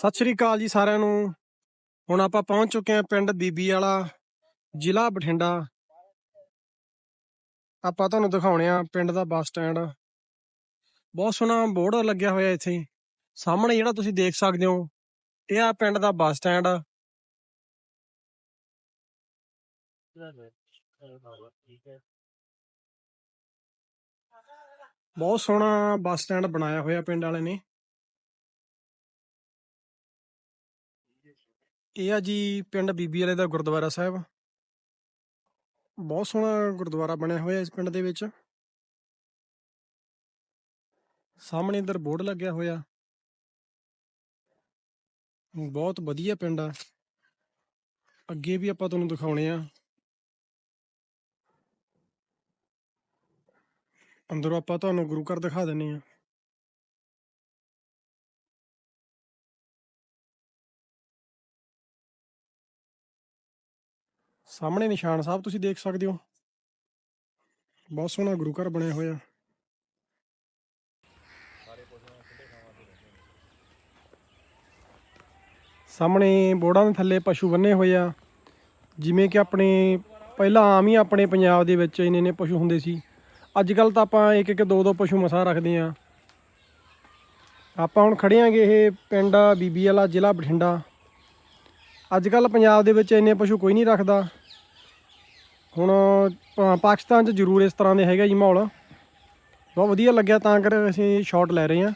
ਸਤਿ ਸ਼੍ਰੀ ਅਕਾਲ ਜੀ ਸਾਰਿਆਂ ਨੂੰ। ਹੁਣ ਆਪਾਂ ਪਹੁੰਚ ਚੁੱਕੇ ਹਾਂ ਪਿੰਡ ਬੀਬੀ ਵਾਲਾ, ਜ਼ਿਲ੍ਹਾ ਬਠਿੰਡਾ। ਆਪਾਂ ਤੁਹਾਨੂੰ ਦਿਖਾਉਣੇ ਆ ਪਿੰਡ ਦਾ ਬੱਸ ਸਟੈਂਡ। ਬਹੁਤ ਸੋਹਣਾ ਬੋਰਡ ਲੱਗਿਆ ਹੋਇਆ ਇੱਥੇ। ਸਾਹਮਣੇ ਜਿਹੜਾ ਤੁਸੀਂ ਦੇਖ ਸਕਦੇ ਹੋ, ਇਹ ਆ ਪਿੰਡ ਦਾ ਬੱਸ ਸਟੈਂਡ। ਬਹੁਤ ਸੋਹਣਾ ਬੱਸ ਸਟੈਂਡ ਬਣਾਇਆ ਹੋਇਆ ਪਿੰਡ ਵਾਲੇ ਨੇ। ਇਹ ਆ ਜੀ ਪਿੰਡ ਬੀਬੀ ਵਾਲੇ ਦਾ ਗੁਰਦੁਆਰਾ ਸਾਹਿਬ। ਬਹੁਤ ਸੋਹਣਾ ਗੁਰਦੁਆਰਾ ਬਣਿਆ ਹੋਇਆ ਇਸ ਪਿੰਡ ਦੇ ਵਿੱਚ। ਸਾਹਮਣੇ ਇੱਧਰ ਬੋਰਡ ਲੱਗਿਆ ਹੋਇਆ। ਬਹੁਤ ਵਧੀਆ ਪਿੰਡ ਆ। ਅੱਗੇ ਵੀ ਆਪਾਂ ਤੁਹਾਨੂੰ ਦਿਖਾਉਣੇ ਆ। ਅੰਦਰੋਂ ਆਪਾਂ ਤੁਹਾਨੂੰ ਗੁਰੂ ਘਰ ਦਿਖਾ ਦਿੰਨੇ ਆ। ਸਾਹਮਣੇ ਨਿਸ਼ਾਨ ਸਾਹਿਬ ਤੁਸੀਂ ਦੇਖ ਸਕਦੇ ਹੋ। ਬਹੁਤ ਸੋਹਣਾ ਗੁਰੂ ਘਰ ਬਣਿਆ ਹੋਇਆ। ਸਾਹਮਣੇ ਬੋੜਾਂ ਦੇ ਥੱਲੇ ਪਸ਼ੂ ਬੰਨੇ ਹੋਏ ਆ। ਜਿਵੇਂ ਕਿ ਆਪਣੇ ਪਹਿਲਾਂ ਆਮ ਹੀ ਆਪਣੇ ਪੰਜਾਬ ਦੇ ਵਿੱਚ ਇੰਨੇ ਨੇ ਪਸ਼ੂ ਹੁੰਦੇ ਸੀ। ਅੱਜ ਕੱਲ ਤਾਂ ਆਪਾਂ ਇੱਕ ਇੱਕ ਦੋ ਦੋ ਪਸ਼ੂ ਮਸਾ ਰੱਖਦੇ ਆ। ਆਪਾਂ ਹੁਣ ਖੜੇ ਆਂਗੇ ਇਹ ਪਿੰਡ ਬੀਬੀ ਵਾਲਾ ਜ਼ਿਲ੍ਹਾ ਬਠਿੰਡਾ। ਅੱਜ ਕੱਲ ਪੰਜਾਬ ਦੇ ਵਿੱਚ ਇੰਨੇ ਪਸ਼ੂ ਕੋਈ ਨਹੀਂ ਰੱਖਦਾ। ਹੁਣ ਪਾ- ਪਾਕਿਸਤਾਨ 'ਚ ਜ਼ਰੂਰ ਇਸ ਤਰ੍ਹਾਂ ਦੇ ਹੈਗਾ ਜੀ ਮਾਹੌਲ। ਬਹੁਤ ਵਧੀਆ ਲੱਗਿਆ ਤਾਂ ਕਰ ਅਸੀਂ ਸ਼ਾਟ ਲੈ ਰਹੇ ਹਾਂ।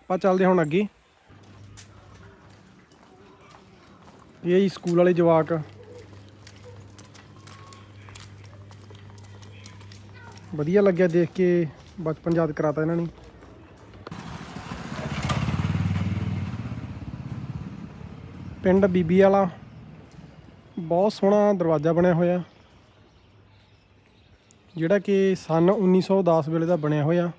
ਆਪਾਂ ਚੱਲਦੇ ਹੁਣ ਅੱਗੇ। ਇਹ ਜੀ ਸਕੂਲ ਵਾਲੇ ਜਵਾਕ। ਵਧੀਆ ਲੱਗਿਆ ਦੇਖ ਕੇ, ਬਚਪਨ ਯਾਦ ਕਰਾਤਾ ਇਹਨਾਂ ਨੇ। ਪਿੰਡ ਬੀਬੀ ਵਾਲਾ। ਬਹੁਤ ਸੋਹਣਾ ਦਰਵਾਜ਼ਾ ਬਣਿਆ ਹੋਇਆ। ਜਿਹੜਾ ਕਿ ਸਨ 1910 ਵੇਲੇ ਦਾ ਬਣਿਆ ਹੋਇਆ।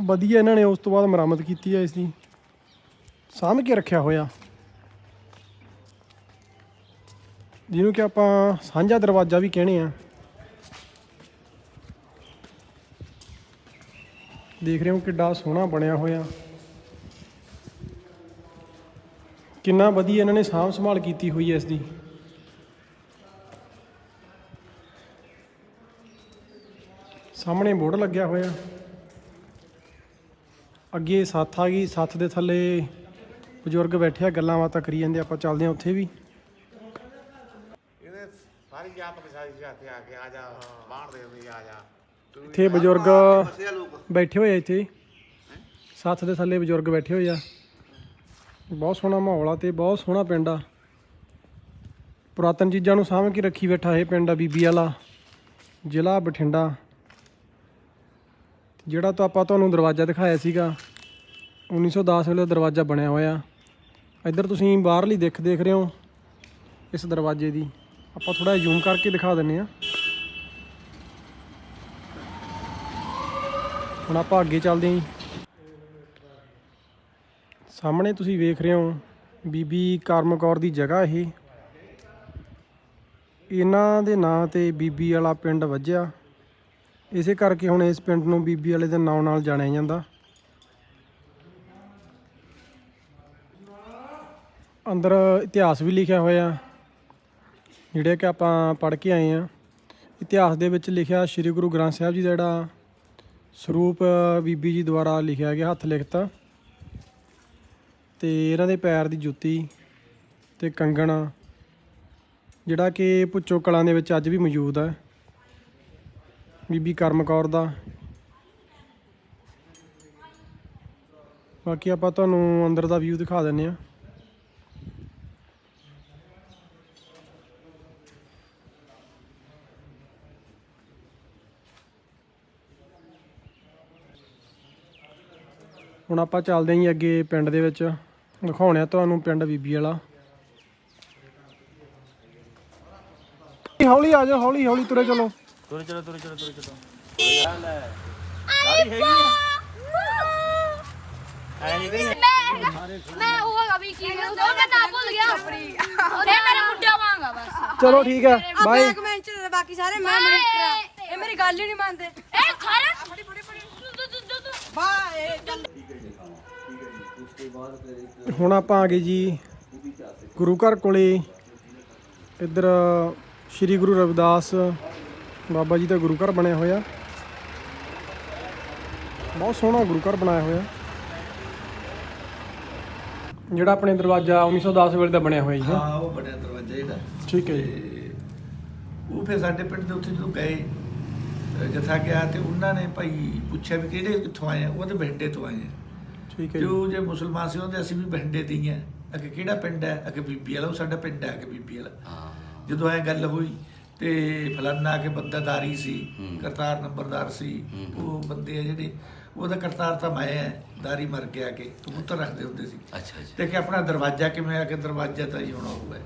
ਵਧੀਆ ਇਹਨਾਂ ਨੇ ਉਸ ਤੋਂ ਬਾਅਦ ਮਰਾਮਤ ਕੀਤੀ ਹੈ ਇਸ ਦੀ। ਸਾਂਭ ਕੇ ਰੱਖਿਆ ਹੋਇਆ। ਜਿਹਨੂੰ ਕਿ ਆਪਾਂ ਸਾਂਝਾ ਦਰਵਾਜ਼ਾ ਵੀ ਕਹਿੰਦੇ ਆ। ਦੇਖ ਰਹੇ ਹੋ ਕਿੱਡਾ ਸੋਹਣਾ ਬਣਿਆ ਹੋਇਆ। ਕਿੰਨਾ ਵਧੀਆ ਇਹਨਾਂ ਨੇ ਸਾਂਭ ਸੰਭਾਲ ਕੀਤੀ ਹੋਈ ਹੈ ਇਸ ਦੀ। ਸਾਹਮਣੇ ਬੋਰਡ ਲੱਗਿਆ ਹੋਇਆ। ਅੱਗੇ ਸੱਥ ਆ ਗਈ ਸੱਥ ਦੇ ਥੱਲੇ ਬਜ਼ੁਰਗ ਬੈਠੇ ਆ ਗੱਲਾਂ ਬਾਤਾਂ ਕਰੀ ਜਾਂਦੇ ਆਪਾਂ ਚੱਲਦੇ ਆ ਉੱਥੇ ਵੀ। ਇਹਦੇ ਸਾਰੀ ਜਾਤ ਪਛਾਈ ਜਾਂਦੇ ਆ ਕੇ ਆ ਜਾ ਬਾਣ ਦੇ ਹੁੰਦੀ ਆ ਜਾ। ਤੂੰ ਇੱਥੇ ਬਜ਼ੁਰਗ ਬੈਠੇ ਹੋਏ ਆ ਇੱਥੇ। ਸੱਥ ਦੇ ਥੱਲੇ ਬਜ਼ੁਰਗ ਬੈਠੇ ਹੋਏ ਆ। ਬਹੁਤ ਸੋਹਣਾ ਮਾਹੌਲ ਆ ਤੇ ਬਹੁਤ ਸੋਹਣਾ ਪਿੰਡ ਆ। ਪੁਰਾਤਨ ਚੀਜ਼ਾਂ ਨੂੰ ਸਾਂਭ ਕੇ ਰੱਖੀ ਬੈਠਾ ਇਹ ਪਿੰਡ ਆ ਬੀਬੀ ਵਾਲਾ ਜ਼ਿਲ੍ਹਾ ਬਠਿੰਡਾ। ਜਿਹੜਾ ਤਾਂ ਆਪਾਂ ਤੁਹਾਨੂੰ ਦਰਵਾਜ਼ਾ ਦਿਖਾਇਆ ਸੀਗਾ 1910 ਵੇਲੇ ਦਰਵਾਜ਼ਾ ਬਣਿਆ ਹੋਇਆ। ਇੱਧਰ ਤੁਸੀਂ ਬਾਹਰਲੀ ਦਿੱਖ ਦੇਖ ਰਹੇ ਹੋ, ਇਸ ਦਰਵਾਜ਼ੇ ਦੀ। ਆਪਾਂ ਥੋੜਾ ਜ਼ੂਮ ਕਰਕੇ ਦਿਖਾ ਦਿੰਨੇ ਆ ਹੁਣ ਆਪਾਂ ਅੱਗੇ ਚੱਲਦੇ ਹਾਂ ਸਾਹਮਣੇ ਤੁਸੀਂ ਵੇਖ ਰਹੇ ਹੋ, ਬੀਬੀ ਕਰਮ ਕੌਰ ਦੀ ਜਗ੍ਹਾ ਇਹ। ਇਹਨਾਂ ਦੇ ਨਾਂ ਤੇ ਬੀਬੀ ਵਾਲਾ ਪਿੰਡ ਵੱਜਿਆ। ਇਸੇ ਕਰਕੇ ਹੁਣ ਇਸ ਪਿੰਡ ਨੂੰ ਬੀਬੀ ਵਾਲੇ ਦੇ ਨਾਂ ਨਾਲ ਜਾਣਿਆ ਜਾਂਦਾ। ਅੰਦਰ ਇਤਿਹਾਸ ਵੀ ਲਿਖਿਆ ਹੋਇਆ। ਜਿਹੜੇ ਕਿ ਆਪਾਂ ਪੜ੍ਹ ਕੇ ਆਏ ਆ ਇਤਿਹਾਸ ਦੇ ਵਿੱਚ ਲਿਖਿਆ ਸ੍ਰੀ ਗੁਰੂ ਗ੍ਰੰਥ ਸਾਹਿਬ ਜੀ ਦਾ ਜਿਹੜਾ ਸਰੂਪ ਬੀਬੀ ਜੀ ਦੁਆਰਾ ਲਿਖਿਆ ਗਿਆ, ਹੱਥ ਲਿਖਤਾ। ਤੇ ਇਹਨਾਂ ਦੇ ਪੈਰ ਦੀ ਜੁੱਤੀ ਤੇ ਕੰਗਣ। ਜਿਹੜਾ ਕਿ ਪੁੱਚੋ ਕਲਾਂ ਦੇ ਵਿੱਚ ਅੱਜ ਵੀ ਮੌਜੂਦ ਹੈ। ਬੀਬੀ ਕਰਮ ਕੌਰ ਦਾ। ਬਾਕੀ ਆਪਾਂ ਤੁਹਾਨੂੰ ਅੰਦਰ ਦਾ ਵਿਊ ਦਿਖਾ ਦਿੰਨੇ ਆ ਹੁਣ ਆਪਾਂ ਚੱਲਦੇ ਹਾਂ ਜੀ ਅੱਗੇ ਪਿੰਡ ਦੇ ਵਿੱਚ। ਦਿਖਾਉਣੇ ਆ ਤੁਹਾਨੂੰ ਪਿੰਡ ਬੀਬੀ ਵਾਲਾ। ਹੌਲੀ ਆ ਜਾਓ, ਹੌਲੀ ਹੌਲੀ ਤੁਰੇ ਚਲੋ। ਤੁਰ ਚਲੋ ਤੁਰ ਚਲੋ ਤੁਰ ਚਲੋ। ਮੈਂ ਉਹ ਹੈਗਾ ਵੀ ਕੀ ਉਹ ਮੈਂ ਨਾ ਭੁੱਲ ਗਿਆ। ਇਹ ਮੇਰਾ ਮੁੰਡਾ ਵਾਂਗਾ ਬਸ। ਚਲੋ ਠੀਕ ਹੈ ਬਾਏ ਇੱਕ ਮਿੰਟ ਚ ਬਾਕੀ ਸਾਰੇ ਮੈਂ ਮਿੰਟ ਇਹ ਮੇਰੀ ਗੱਲ ਹੀ ਨਹੀਂ ਮੰਨਦੇ। ਇਹ ਖਾਰਾ ਬਾਏ ਤੇ ਹੁਣ ਆਪਾਂ ਆ ਗਏ ਜੀ ਗੁਰੂ ਘਰ ਕੋਲੇ। ਇੱਧਰ ਸ੍ਰੀ ਗੁਰੂ ਰਵਿਦਾਸ ਬਾਬਾ ਜੀ ਦਾ ਗੁਰੂ ਘਰ ਬਣਿਆ ਹੋਇਆ। ਬਹੁਤ ਸੋਹਣਾ ਗੁਰੂ ਘਰ ਬਣਾਇਆ ਹੋਇਆ। ਜਿਹੜਾ ਆਪਣੇ ਦਰਵਾਜ਼ਾ 1910 ਵੇਲੇ ਦਾ ਬਣਿਆ ਹੋਇਆ ਜੀ। ਹਾਂ ਉਹ ਬਣਿਆ ਦਰਵਾਜ਼ਾ ਇਹਦਾ। ਠੀਕ ਹੈ ਜੀ। ਤੇ ਉਹ ਫਿਰ ਸਾਡੇ ਪਿੰਡ ਦੇ ਉੱਥੇ ਜਦੋਂ ਗਏ ਅਹ ਜਥਾ ਗਿਆ ਤੇ ਉਹਨਾਂ ਨੇ ਭਾਈ ਪੁੱਛਿਆ ਵੀ ਕਿਹੜੇ ਕਿੱਥੋਂ ਆਏ ਆ? ਉਹਦੇ ਬਹਿੰਡੇ ਤੋਂ ਆਏ ਆ। ਠੀਕ ਹੈ ਤੇ ਜੀ। ਉਹ ਜੇ ਮੁਸਲਮਾਨ ਸੀ ਉਹਦੇ ਅਸੀਂ ਵੀ ਬਹਿੰਡੇ ਦੇ ਹੀ ਆ। ਅਗੇ ਕਿਹੜਾ ਪਿੰਡ ਹੈ? ਅਗੇ ਬੀਬੀ ਵਾਲਾ ਉਹ ਸਾਡਾ ਪਿੰਡ ਹੈ ਅਗੇ ਬੀਬੀ ਵਾਲਾ। ਜਦੋਂ ਐ ਗੱਲ ਹੋਈ ਤੇ ਫਲਾਨਾ ਕੇ ਬੰਦਾਦਾਰੀ ਸੀ ਕਰਤਾਰ ਨੰਬਰਦਾਰ ਸੀ ਉਹ ਬੰਦੇ ਆ ਜਿਹੜੇ ਉਹਦਾ ਕਰਤਾਰ ਤਾਂ ਮੈਂ ਹੈ ਦਾਰੀ ਮਰ ਗਿਆ ਕਿ ਕਬੂਤਰ ਰੱਖਦੇ ਹੁੰਦੇ ਸੀ। ਅੱਛਾ ਤੇ ਕਿ ਆਪਣਾ ਦਰਵਾਜ਼ਾ ਕਿਵੇਂ ਆ ਕੇ ਦਰਵਾਜ਼ਾ ਤਾਂ ਹੀ ਹੋਣਾ ਹੋਊਗਾ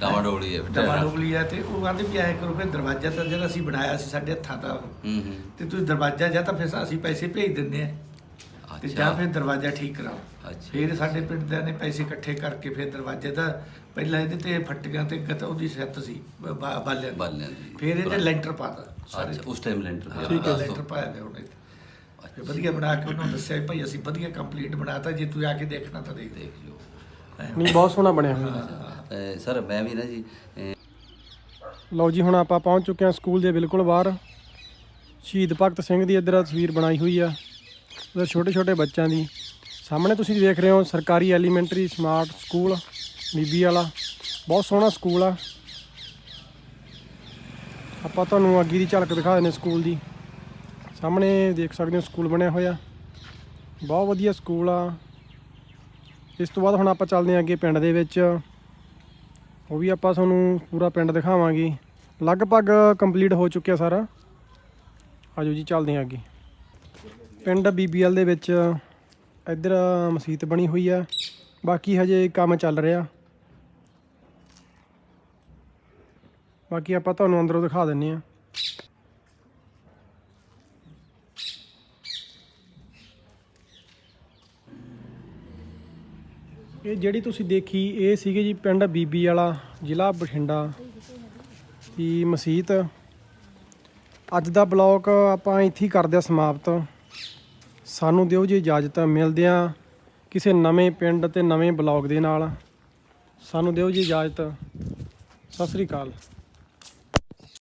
ਡਾਵਾ ਡੋਲੀ ਹੈ ਡੁਬਲੀ ਆ ਤੇ ਉਹ ਕਹਿੰਦੇ ਵੀ ਐ ਕਰੋ ਫਿਰ ਦਰਵਾਜ਼ਾ ਤਾਂ ਜਿਹੜਾ ਅਸੀਂ ਬਣਾਇਆ ਸੀ ਸਾਡੇ ਹੱਥਾਂ ਦਾ। ਹੂੰ ਹੂੰ। ਤੇ ਤੁਸੀਂ ਦਰਵਾਜ਼ਾ ਜਾਂ ਤਾਂ ਫਿਰ ਅਸੀਂ ਪੈਸੇ ਭੇਜ ਦਿੰਦੇ ਆ। ਤੇ ਜਾਂ ਫਿਰ ਦਰਵਾਜ਼ਾ ਠੀਕ ਕਰਾਓ। ਅੱਛਾ। ਫਿਰ ਸਾਡੇ ਪਿੰਡ ਦੇ ਨੇ ਪੈਸੇ ਇਕੱਠੇ ਕਰਕੇ ਫਿਰ ਦਰਵਾਜ਼ੇ ਦਾ ਪਹਿਲਾਂ ਇਹਦੇ ਤੇ ਫੱਟੀਆਂ ਤੇ ਗਤ ਉਹਦੀ ਛੱਤ ਸੀ ਬਾਲਿਆਂ ਦੀ। ਬਾਲਿਆਂ ਦੀ। ਫਿਰ ਇਹਦੇ ਲੈਂਟਰ ਪਾਤਾ ਸਾਰੇ ਅੱਛਾ ਉਸ ਟਾਈਮ ਲੈਂਟਰ ਪਿਆ। ਠੀਕ ਹੈ। ਲੈਂਟਰ ਪਾਇਆ ਗਿਆ ਉਹਨੇ। ਫਿਰ ਵਧੀਆ ਬਣਾ ਕੇ ਉਹਨਾਂ ਨੂੰ ਦੱਸਿਆ ਭਾਈ ਅਸੀਂ ਵਧੀਆ ਕੰਪਲੀਟ ਬਣਾਤਾ ਜੇ ਤੂੰ ਆ ਕੇ ਦੇਖਣਾ ਤਾਂ ਦੇਖ ਦੇਖ ਲਿਓ ਨਹੀਂ ਬਹੁਤ ਸੋਹਣਾ ਬਣਿਆ ਹੋਇਆ। ਸਰ ਮੈਂ ਵੀ ਨਾ ਜੀ ਲਓ ਜੀ ਹੁਣ ਆਪਾਂ ਪਹੁੰਚ ਚੁੱਕੇ ਹਾਂ ਸਕੂਲ ਦੇ ਬਿਲਕੁਲ ਬਾਹਰ। ਸ਼ਹੀਦ ਭਗਤ ਸਿੰਘ ਦੀ ਇੱਧਰ ਤਸਵੀਰ ਬਣਾਈ ਹੋਈ ਆ। ਉਹਦੇ ਛੋਟੇ ਛੋਟੇ ਬੱਚਿਆਂ ਦੀ। ਸਾਹਮਣੇ ਤੁਸੀਂ ਦੇਖ ਰਹੇ ਹੋ ਸਰਕਾਰੀ ਐਲੀਮੈਂਟਰੀ ਸਮਾਰਟ ਸਕੂਲ, ਬੀਬੀ ਵਾਲਾ। ਬਹੁਤ ਸੋਹਣਾ ਸਕੂਲ ਆ। ਆਪਾਂ ਤੁਹਾਨੂੰ ਅੱਗੇ ਦੀ ਝਲਕ ਦਿਖਾ ਦਿੰਦੇ ਸਕੂਲ ਦੀ। ਸਾਹਮਣੇ ਦੇਖ ਸਕਦੇ ਹੋ ਸਕੂਲ ਬਣਿਆ ਹੋਇਆ। ਬਹੁਤ ਵਧੀਆ ਸਕੂਲ ਆ। ਇਸ ਤੋਂ ਬਾਅਦ ਹੁਣ ਆਪਾਂ ਚੱਲਦੇ ਹਾਂ ਅੱਗੇ ਪਿੰਡ ਦੇ ਵਿੱਚ। ਉਹ ਵੀ ਆਪਾਂ ਤੁਹਾਨੂੰ ਪੂਰਾ ਪਿੰਡ ਦਿਖਾਵਾਂਗੇ। ਲਗਭਗ ਕੰਪਲੀਟ ਹੋ ਚੁੱਕਿਆ ਸਾਰਾ। ਆਜੋ ਜੀ, ਚੱਲਦੇ ਹਾਂ ਅੱਗੇ। ਪਿੰਡ ਬੀਬੀਐਲ ਦੇ ਵਿੱਚ ਇੱਧਰ ਮਸਜਿਦ ਬਣੀ ਹੋਈ ਆ। ਬਾਕੀ ਹਜੇ ਕੰਮ ਚੱਲ ਰਿਹਾ। ਬਾਕੀ ਆਪਾਂ ਤੁਹਾਨੂੰ ਅੰਦਰੋਂ ਦਿਖਾ ਦਿੰਨੇ ਆ। ਇਹ ਜਿਹੜੀ ਤੁਸੀਂ ਦੇਖੀ, ਇਹ ਸੀਗੇ ਜੀ ਪਿੰਡ ਬੀਬੀ ਵਾਲਾ ਜ਼ਿਲ੍ਹਾ ਬਠਿੰਡਾ। ਦੀ ਮਸਜਿਦ ਅੱਜ ਦਾ ਬਲੌਗ ਆਪਾਂ ਇੱਥੇ ਹੀ ਕਰਦੇ ਹਾਂ ਸਮਾਪਤ। ਸਾਨੂੰ ਦਿਓ ਜੀ ਇਜਾਜ਼ਤ, ਮਿਲਦੇ ਹਾਂ ਕਿਸੇ ਨਵੇਂ ਪਿੰਡ ਤੇ ਨਵੇਂ ਬਲੌਗ ਦੇ ਨਾਲ। ਸਾਨੂੰ ਦਿਓ ਜੀ ਇਜਾਜ਼ਤ। ਸਤਿ ਸ੍ਰੀ ਅਕਾਲ।